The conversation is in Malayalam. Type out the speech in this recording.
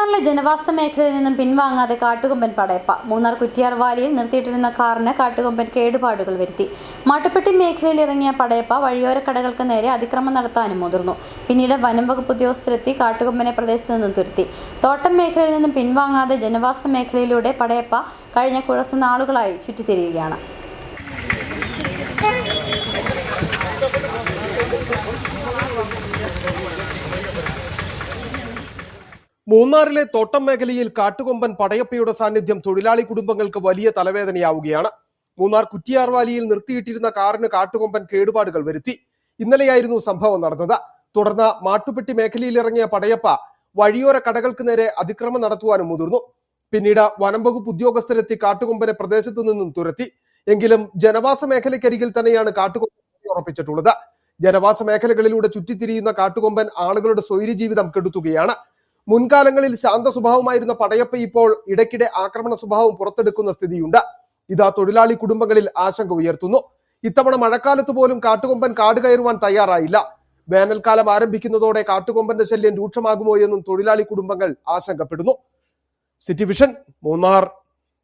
മൂന്നാറിലെ ജനവാസ മേഖലയിൽ നിന്നും പിൻവാങ്ങാതെ കാട്ടുകൊമ്പൻ പടയപ്പ. മൂന്നാർ കുറ്റിയാർ വാലിയിൽ നിർത്തിയിട്ടിരുന്ന കാറിന് കാട്ടുകൊമ്പൻ കേടുപാടുകൾ വരുത്തി. മാട്ടുപ്പെട്ടി മേഖലയിൽ ഇറങ്ങിയ പടയപ്പ വഴിയോര കടകൾക്ക് നേരെ അതിക്രമം നടത്താനും മുതിർന്നു. പിന്നീട് വനം വകുപ്പ് ഉദ്യോഗസ്ഥരെത്തി കാട്ടുകൊമ്പനെ പ്രദേശത്ത് നിന്നും തുരുത്തി. തോട്ടം മേഖലയിൽ നിന്നും പിൻവാങ്ങാതെ ജനവാസ മേഖലയിലൂടെ പടയപ്പ കഴിഞ്ഞ കുറച്ചു നാളുകളായി ചുറ്റിത്തിരിയുകയാണ്. മൂന്നാറിലെ തോട്ടം മേഖലയിൽ കാട്ടുകൊമ്പൻ പടയപ്പയുടെ സാന്നിധ്യം തൊഴിലാളി കുടുംബങ്ങൾക്ക് വലിയ തലവേദനയാവുകയാണ്. മൂന്നാർ കുറ്റിയാർവാലിയിൽ നിർത്തിയിട്ടിരുന്ന കാറിന് കാട്ടുകൊമ്പൻ കേടുപാടുകൾ വരുത്തി. ഇന്നലെയായിരുന്നു സംഭവം നടന്നത്. തുടർന്ന് മാട്ടുപെട്ടി മേഖലയിൽ ഇറങ്ങിയ പടയപ്പ വഴിയോര കടകൾക്ക് നേരെ അതിക്രമം നടത്തുവാനും മുതിർന്നു. പിന്നീട് വനംവകുപ്പ് ഉദ്യോഗസ്ഥരെത്തി കാട്ടുകൊമ്പനെ പ്രദേശത്തു നിന്നും തുരത്തി. എങ്കിലും ജനവാസ മേഖലയ്ക്കരികിൽ തന്നെയാണ് കാട്ടുകൊമ്പൻ ഉറപ്പിച്ചിട്ടുള്ളത്. ജനവാസ മേഖലകളിലൂടെ ചുറ്റിത്തിരിയുന്ന കാട്ടുകൊമ്പൻ ആളുകളുടെ സ്വൈര്യ ജീവിതം കെടുത്തുകയാണ്. മുൻകാലങ്ങളിൽ ശാന്ത സ്വഭാവമായിരുന്ന പടയപ്പ ഇപ്പോൾ ഇടയ്ക്കിടെ ആക്രമണ സ്വഭാവം പുറത്തെടുക്കുന്ന സ്ഥിതിയുണ്ട്. ഇതാ തൊഴിലാളി കുടുംബങ്ങളിൽ ആശങ്ക ഉയർത്തുന്നു. ഇത്തവണ മഴക്കാലത്ത് പോലും കാട്ടുകൊമ്പൻ കാട് കയറുവാൻ തയ്യാറായില്ല. വേനൽക്കാലം ആരംഭിക്കുന്നതോടെ കാട്ടുകൊമ്പന്റെ ശല്യം രൂക്ഷമാകുമോ എന്നും തൊഴിലാളി കുടുംബങ്ങൾ ആശങ്കപ്പെടുന്നു. City vision Munnar.